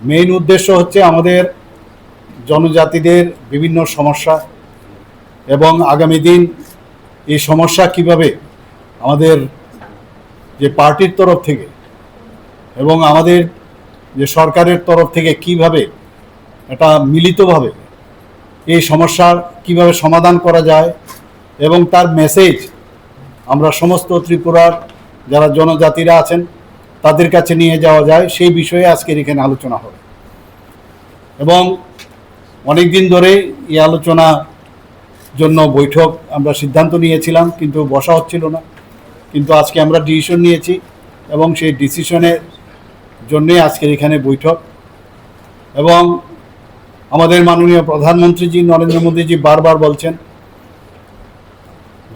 Main উদ্দেশ্য হচ্ছে আমাদের জনজাতিদের বিভিন্ন সমস্যা এবং আগামী দিন এই সমস্যা কীভাবে আমাদের যে পার্টির তরফ থেকে এবং আমাদের যে সরকারের তরফ থেকে কীভাবে এটা মিলিতভাবে এই সমস্যার কীভাবে সমাধান করা যায় এবং তার মেসেজ আমরা সমস্ত ত্রিপুরার যারা জনজাতিরা আছেন তাদের কাছে নিয়ে যাওয়া যায়, সেই বিষয়ে আজকের এখানে আলোচনা হবে। এবং অনেক দিন ধরে এই আলোচনা জন্য বৈঠক আমরা সিদ্ধান্ত নিয়েছিলাম, কিন্তু বসা হচ্ছিল না। কিন্তু আজকে আমরা ডিসিশন নিয়েছি এবং সেই ডিসিশনের জন্যে আজকের এখানে বৈঠক। এবং আমাদের মাননীয় প্রধানমন্ত্রীজি নরেন্দ্র মোদীজি বারবার বলছেন,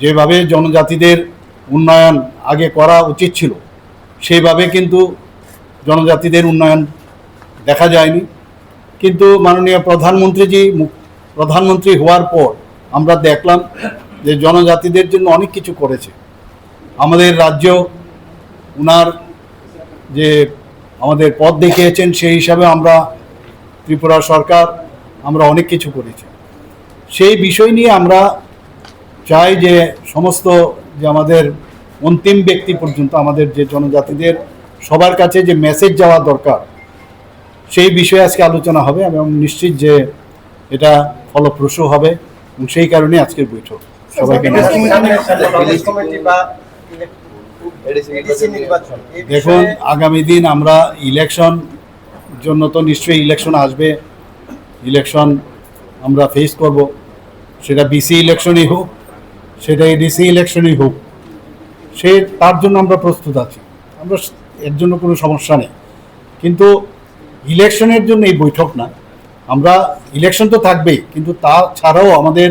যেভাবে জনজাতিদের উন্নয়ন আগে করা উচিত ছিল সেইভাবে কিন্তু জনজাতিদের উন্নয়ন দেখা যায়নি। কিন্তু মাননীয় প্রধানমন্ত্রীজি প্রধানমন্ত্রী হওয়ার পর আমরা দেখলাম যে জনজাতিদের জন্য অনেক কিছু করেছে। আমাদের রাজ্য উনার যে আমাদের পথ দেখিয়েছেন সেই হিসাবে আমরা ত্রিপুরা সরকার আমরা অনেক কিছু করেছি। সেই বিষয় নিয়ে আমরা চাই যে সমস্ত যে আমাদের অন্তিম ব্যক্তি পর্যন্ত আমাদের যে জনজাতিদের সবার কাছে যে মেসেজ যাওয়া দরকার সেই বিষয়ে আজকে আলোচনা হবে এবং নিশ্চিত যে এটা ফলপ্রসূ হবে এবং সেই কারণে আজকের বৈঠক সবাইকে দেখুন আগামী দিন আমরা ইলেকশন জন্য তো নিশ্চয়ই ইলেকশন আসবে ইলেকশন আমরা ফেস করব সেটা বিসি ইলেকশনই হোক সেটা এডিসি ইলেকশনই হোক সে তার জন্য আমরা প্রস্তুত আছি। আমরা এর জন্য কোনো সমস্যা নেই। কিন্তু ইলেকশনের জন্য এই বৈঠক না। আমরা, ইলেকশন তো থাকবেই, কিন্তু তা ছাড়াও আমাদের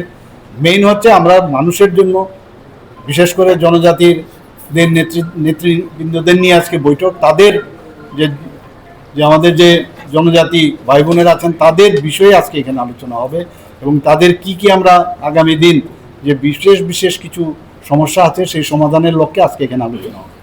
মেইন হচ্ছে আমরা মানুষের জন্য, বিশেষ করে জনজাতিরদের নেতৃ নেতৃবৃন্দদের নিয়ে আজকে বৈঠক। তাদের যে যে আমাদের যে জনজাতি ভাই বোনেরা আছেন, তাদের বিষয়ে আজকে এখানে আলোচনা হবে এবং তাদের কি কি আমরা আগামী দিন যে বিশেষ বিশেষ কিছু সমস্যা আছে সেই সমাধানের লক্ষ্যে আজকে এখানে আলোচনা হবে।